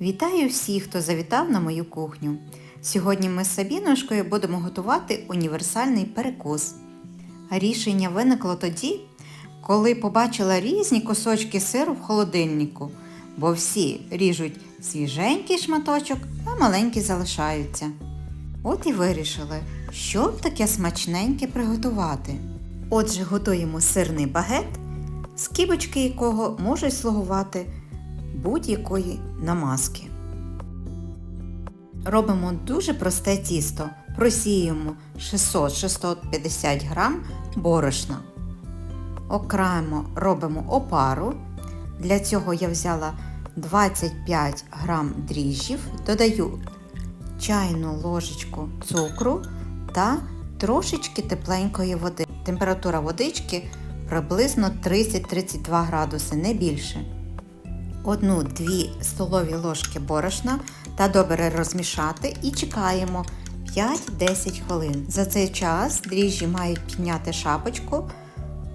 Вітаю всіх, хто завітав на мою кухню. Сьогодні ми з Сабінушкою будемо готувати універсальний перекус. Рішення виникло тоді, коли побачила різні кусочки сиру в холодильнику, бо всі ріжуть свіженький шматочок, а маленькі залишаються. От і вирішили, що таке смачненьке приготувати. Отже, готуємо сирний багет, скибочки якого можуть слугувати будь-якої намазки. Робимо дуже просте тісто. Просіємо 600-650 грам борошна. Окремо робимо опару. Для цього я взяла 25 грам дріжджів, додаю чайну ложечку цукру та трошечки тепленької води. Температура водички приблизно 30-32 градуси, не більше. Одну-дві столові ложки борошна та добре розмішати і чекаємо 5-10 хвилин. За цей час дріжджі мають підняти шапочку,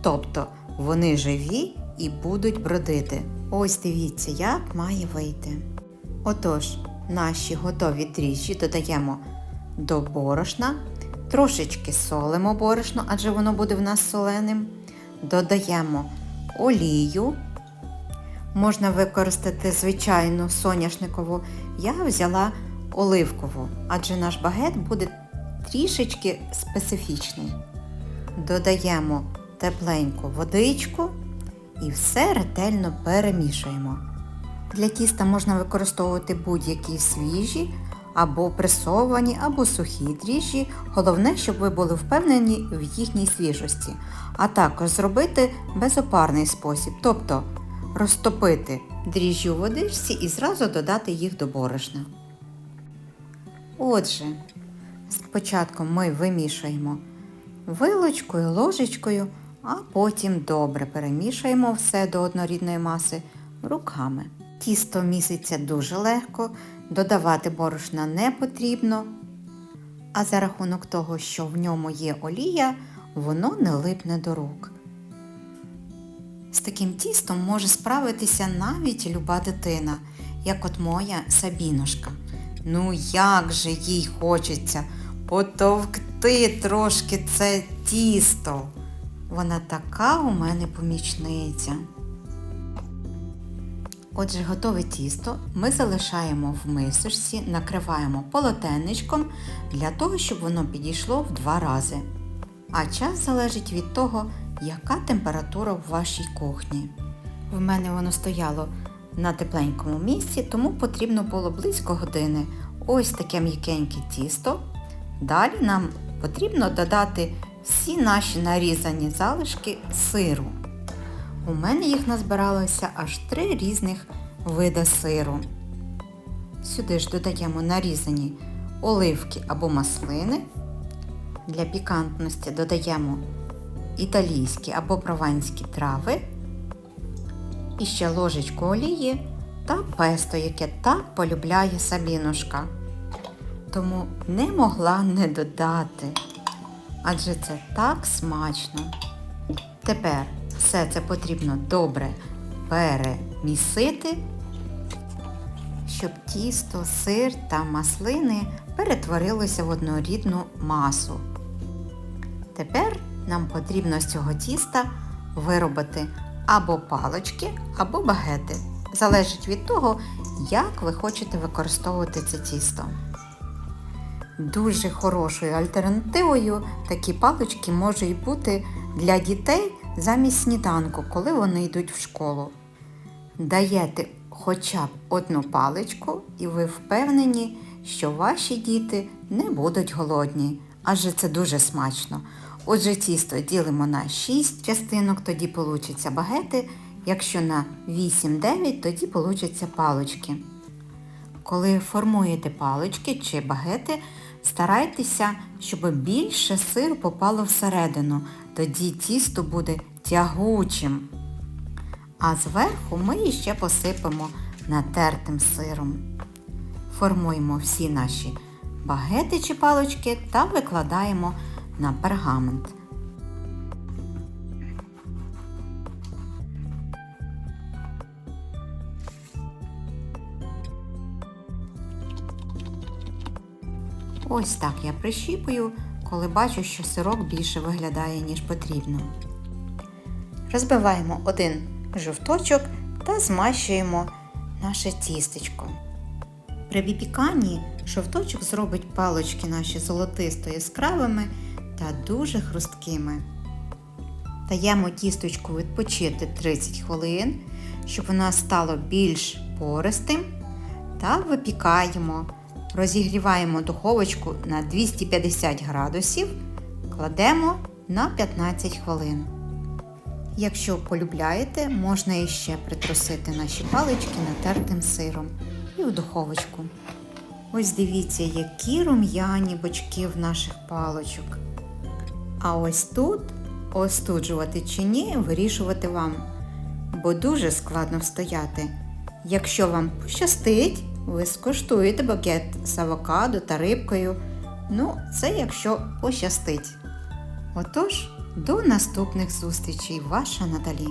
тобто вони живі і будуть бродити. Ось дивіться, як має вийти. Отож, наші готові дріжджі додаємо до борошна, трошечки солимо борошно, адже воно буде в нас соленим. Додаємо олію. Можна використати звичайну соняшникову. Я взяла оливкову, адже наш багет буде трішечки специфічний. Додаємо тепленьку водичку і все ретельно перемішуємо. Для тіста можна використовувати будь-які свіжі, або пресовані, або сухі дріжджі. Головне, щоб ви були впевнені в їхній свіжості, а також зробити безопарний спосіб, тобто розтопити дріжджі у водичці і зразу додати їх до борошна. Отже, спочатку ми вимішуємо вилочкою, ложечкою, а потім добре перемішуємо все до однорідної маси руками. Тісто міситься дуже легко, додавати борошна не потрібно, а за рахунок того, що в ньому є олія, воно не липне до рук. З таким тістом може справитися навіть люба дитина, як от моя Сабінушка. Ну як же їй хочеться потовкти трошки це тісто. Вона така у мене помічниця. Отже, готове тісто ми залишаємо в мисочці, накриваємо полотенечком для того, щоб воно підійшло в два рази. А час залежить від того, яка температура в вашій кухні. В мене воно стояло на тепленькому місці, тому потрібно було близько години. Ось таке м'якеньке тісто. Далі нам потрібно додати всі наші нарізані залишки сиру. У мене їх назбиралося аж три різних вида сиру. Сюди ж додаємо нарізані оливки або маслини. Для пікантності додаємо італійські або прованські трави. І ще ложечку олії та песто, яке так полюбляє Сабінушка. Тому не могла не додати, адже це так смачно. Тепер все це потрібно добре перемісити, щоб тісто, сир та маслини перетворилися в однорідну масу. Тепер нам потрібно з цього тіста виробити або палочки, або багети. Залежить від того, як ви хочете використовувати це тісто. Дуже хорошою альтернативою такі палички можуть бути для дітей замість сніданку, коли вони йдуть в школу. Даєте хоча б одну паличку і ви впевнені, що ваші діти не будуть голодні, адже це дуже смачно. Отже, тісто ділимо на 6 частинок, тоді получаться багети, якщо на 8-9, тоді получаться палички. Коли формуєте палички чи багети, старайтеся, щоб більше сиру попало всередину, тоді тісто буде тягучим. А зверху ми ще посипемо натертим сиром. Формуємо всі наші багети чи палички та викладаємо на пергамент. Ось так я прищіпую, коли бачу, що сирок більше виглядає, ніж потрібно. Розбиваємо один жовточок та змащуємо наше тістечко. При випіканні жовточок зробить палочки наші золотисто яскравими та дуже хрусткими. Даємо тісточку відпочити 30 хвилин, щоб воно стало більш пористим та випікаємо. Розігріваємо духовочку на 250 градусів, кладемо на 15 хвилин. Якщо полюбляєте, можна іще притрусити наші палички натертим сиром і в духовочку. Ось дивіться, які рум'яні бочки в наших паличок. А ось тут остуджувати чи ні, вирішувати вам, бо дуже складно встояти. Якщо вам пощастить, ви скуштуєте букет з авокадо та рибкою. Ну, це якщо пощастить. Отож, до наступних зустрічей, ваша Наталі.